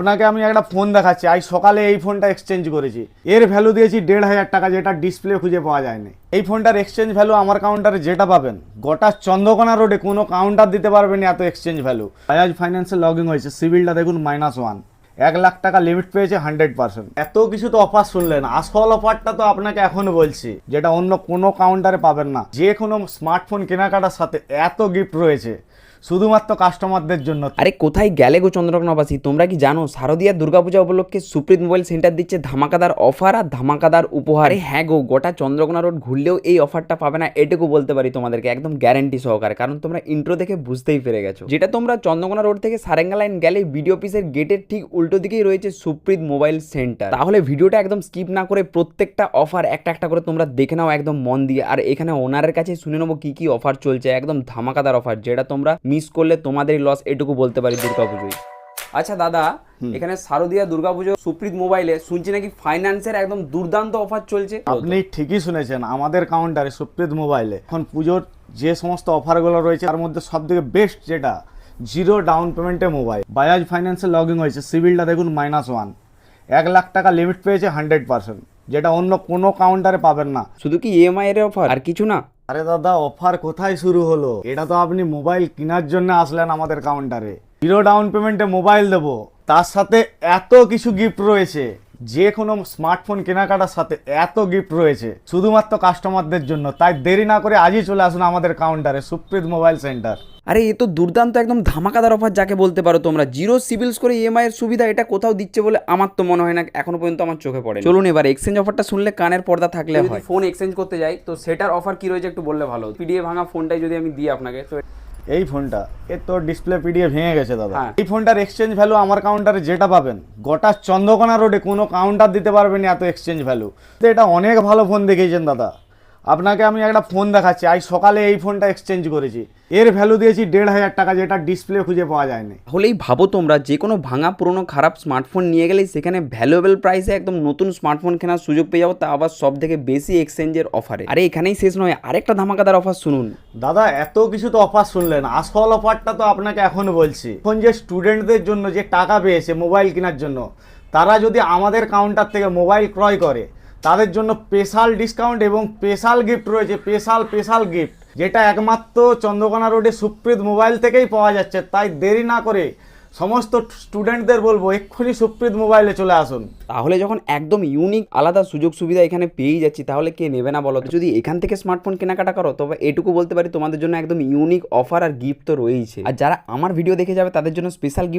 আপনাকে আমি একটা ফোন দেখাচ্ছি। আজ সকালে এই ফোনটা এক্সচেঞ্জ করেছি। এর ভ্যালু দিয়েছি দেড় হাজার টাকা, যেটা ডিসপ্লে খুঁজে পাওয়া যায়নি। এই ফোনটার এক্সচেঞ্জ ভ্যালু আমার কাউন্টারে যেটা পাবেন, গোটা চন্দ্রকোনা রোডে কোনো কাউন্টার দিতে পারবেন না এত এক্সচেঞ্জ ভ্যালু বাজাজ ফাইন্যান্সে লগ ইন হয়েছে, সিভিলটা দেখুন মাইনাস ওয়ান এক লাখ টাকা লিমিট পেয়েছে হান্ড্রেড পার্সেন্ট এত কিছু তো অফার শুনলেন, আসল অফারটা তো আপনাকে এখন বলছি, যেটা অন্য কোনো কাউন্টারে পাবেন না। যে কোনো স্মার্টফোন কেনাকাটার সাথে এত গিফট রয়েছে। শুধুমাত্র কাস্টমারদের জন্য আরে কোথায় গেলে গো চন্দ্রকোনাবাসী তোমরা কি জানো, শারদীয়া দুর্গাপূজা উপলক্ষে সুপ্রিত মোবাইল সেন্টার দিচ্ছে ধামাকাদার অফার আর ধামাকাদার উপহারে। হ্যাঁ গো, গোটা চন্দ্রকোনা রোড ঘুরলেও এই অফারটা পাবে না, এটুকু বলতে পারি তোমাদেরকে, একদম গ্যারান্টি সহকারে। কারণ তোমরা ইন্ট্রো দেখে বুঝতেই পেরে গেছো। যেটা তোমরা চন্দ্রকোনা রোড থেকে সারেঙ্গা লাইন গেলে বিডিও অফিসের গেটের ঠিক উল্টো দিকেই রয়েছে সুপ্রিত মোবাইল সেন্টার। তাহলে ভিডিওটা একদম স্কিপ না করে প্রত্যেকটা অফার একটা একটা করে তোমরা দেখে নাও একদম মন দিয়ে। আর এখানে ওনারের কাছে শুনে নেব কি কি অফার চলছে, একদম ধামাকাদার অফার যেটা তোমরা মিস করলে তোমাদেরই লস এটুকু বলতে পারি দুর্গা দুর্গাপুজোয়। আচ্ছা দাদা এখানে শারদীয়া দুর্গাপুজো সুপ্রিত মোবাইলে শুনছি নাকি ফাইন্যান্সের একদম দুর্দান্ত অফার চলছে? আপনি ঠিকই শুনেছেন আমাদের কাউন্টারে সুপ্রিত মোবাইলে এখন পুজোর যে সমস্ত অফারগুলো রয়েছে তার মধ্যে সব থেকে বেস্ট যেটা জিরো ডাউন পেমেন্টে মোবাইল বাজাজ ফাইন্যান্সে লগ ইন হয়েছে সিভিলটা দেখুন মাইনাস ওয়ান এক লাখ টাকা লিমিট পেয়েছে হান্ড্রেড পার্সেন্ট যেটা অন্য কোনো কাউন্টারে পাবেন না। শুধু কি ইএমআই এর অফার আর কিছু না? আরে দাদা অফার কোথায় শুরু হলো? এটা তো আপনি মোবাইল কেনার জন্য আসলেন আমাদের কাউন্টারে জিরো ডাউন পেমেন্টে মোবাইল দেবো। তার সাথে এত কিছু গিফট রয়েছে। যে কোনো স্মার্টফোন কেনাকাটার সাথে এত গিফট রয়েছে শুধুমাত্র কাস্টমারদের জন্য। তাই দেরি না করে আজই চলে আসুন আমাদের কাউন্টারে সুপ্রিত মোবাইল সেন্টার আরে এ তো দুর্দান্ত একদম ধামাকাদার অফার যাকে বলতে পারো তোমরা। জিরো সিভিলস করে ইএমআই এর সুবিধা এটা কোথাও দিচ্ছে বলে আমার তো মনে হয় না এখনও পর্যন্ত আমার চোখে পড়ে চলুন এবার এক্সচেঞ্জ অফারটা শুনলে কানের পর্দা থাকলে হয়। ফোন এক্সচেঞ্জ করতে যাই তো সেটার অফার কি রয়েছে একটু বললে ভালো পিডিএ ভাঙা ফোনটাই যদি আমি দিই আপনাকে তো এই ফোনটা। এর তো ডিসপ্লে পিডিএ ভেঙে গেছে দাদা। হ্যাঁ। এই ফোনটার এক্সচেঞ্জ ভ্যালু আমার কাউন্টারে যেটা পাবেন গোটা চন্দ্রকোনা রোডে কোনো কাউন্টার দিতে পারবেন না এত এক্সচেঞ্জ ভ্যালু এটা অনেক ভালো ফোন দেখিয়েছেন দাদা। আপনাকে আমি একটা ফোন দেখাচ্ছি। আজ সকালে এই ফোনটা এক্সচেঞ্জ করেছি। এর ভ্যালু দিয়েছি দেড় হাজার টাকা যেটা ডিসপ্লে খুঁজে পাওয়া যায়নি। তাহলেই ভাবো তোমরা যে কোনো ভাঙা পুরনো খারাপ স্মার্টফোন নিয়ে গেলেই সেখানে ভ্যালুয়েবল প্রাইসে একদম নতুন স্মার্টফোন কেনার সুযোগ পেয়ে যাব তা আবার সব থেকে বেশি এক্সচেঞ্জের অফারে আরে এখানেই শেষ নয় আরেকটা ধামাকাদার অফার শুনুন। দাদা এত কিছু তো অফার শুনলেন। আসল অফারটা তো আপনাকে এখন বলছি। এখন যে স্টুডেন্টদের জন্য যে টাকা পেয়েছে মোবাইল কেনার জন্য তারা যদি আমাদের কাউন্টার থেকে মোবাইল ক্রয় করে তাদের জন্য স্পেশাল ডিসকাউন্ট এবং স্পেশাল গিফট রয়েছে স্পেশাল স্পেশাল গিফট যেটা একমাত্র চন্দ্রকোনা রোডে সুপ্রিত মোবাইল থেকেই পাওয়া যাচ্ছে। তাই দেরি না করে সমস্ত স্টুডেন্টদের বলব, এক্ষুনি সুপ্রিত মোবাইলে চলে আসুন। তাহলে যখন একদম ইউনিক আলাদা সুযোগ সুবিধা এখানে পেয়েই যাচ্ছি, তাহলে কে নেবে না বলো? যদি এখান থেকে স্মার্টফোন কেনাকাটা করো, তবে এটুকু বলতে পারি তোমাদের জন্য একদম ইউনিক অফার আর গিফট তো রয়েছে আর যারা আমার ভিডিও দেখে যাবে, তাদের জন্য স্পেশাল গিফট